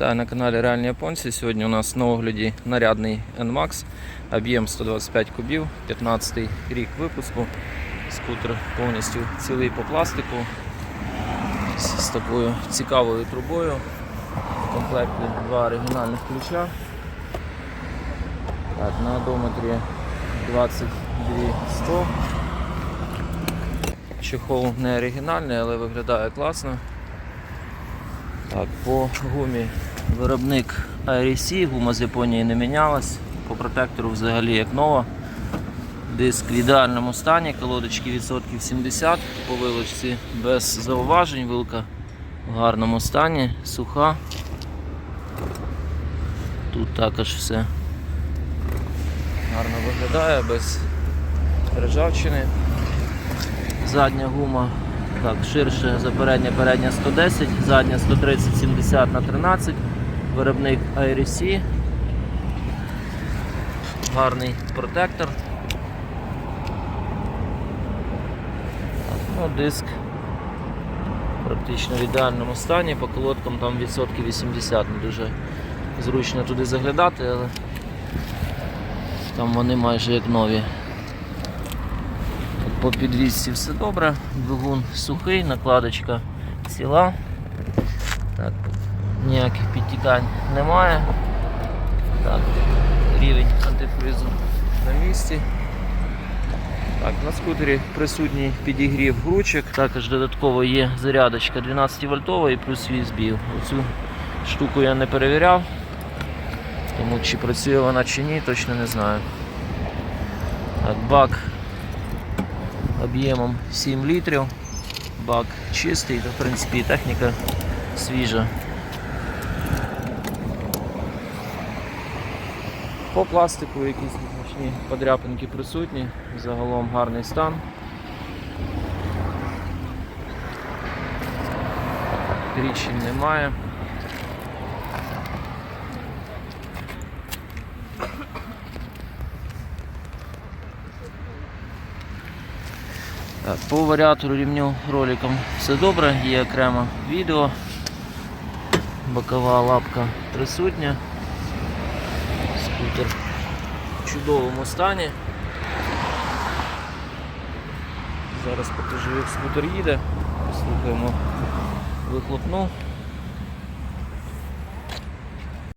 Вітаю на каналі Реальні Японці. Сьогодні у нас на огляді нарядний NMAX, об'єм 125 кубів, 15 рік випуску. Скутер повністю цілий по пластику з, такою цікавою трубою. В комплекті два оригінальних ключа. Так, на одометрі 22 Чехол не оригінальний, але виглядає класно. Так, по гумі виробник IRC, гума з Японії не мінялась, по протектору взагалі як нова. Диск в ідеальному стані, колодочки відсотків 70 по вилочці без зауважень, вилка в гарному стані, суха. Тут також все гарно виглядає, без ржавчини. Задня гума так, ширше за передня, передня 110, задня 130-70 на 13, виробник IRC, гарний протектор. Ну, диск практично в ідеальному стані, по колодкам там відсотків 80, не дуже зручно туди заглядати, але там вони майже як нові. По підвісці все добре, двигун сухий, накладочка ціла. Так, ніяких підтікань немає. Так, рівень антифризу на місці. Так, На скутері присутній підігрів гручок, також додатково є зарядочка 12 вольтова і плюс USB. Оцю штуку я не перевіряв, тому чи працює вона чи ні, точно не знаю. Так, бак об'ємом 7 літрів. Бак чистий, то, в принципі техніка свіжа. По пластику якісь незначні подряпинки присутні, загалом гарний стан. Тріщин немає. По варіатору рівню роликом все добре, є окремо відео. Бокова лапка присутня. Скутер в чудовому стані. Зараз покажу, як скутер їде. Послухаємо вихлопну.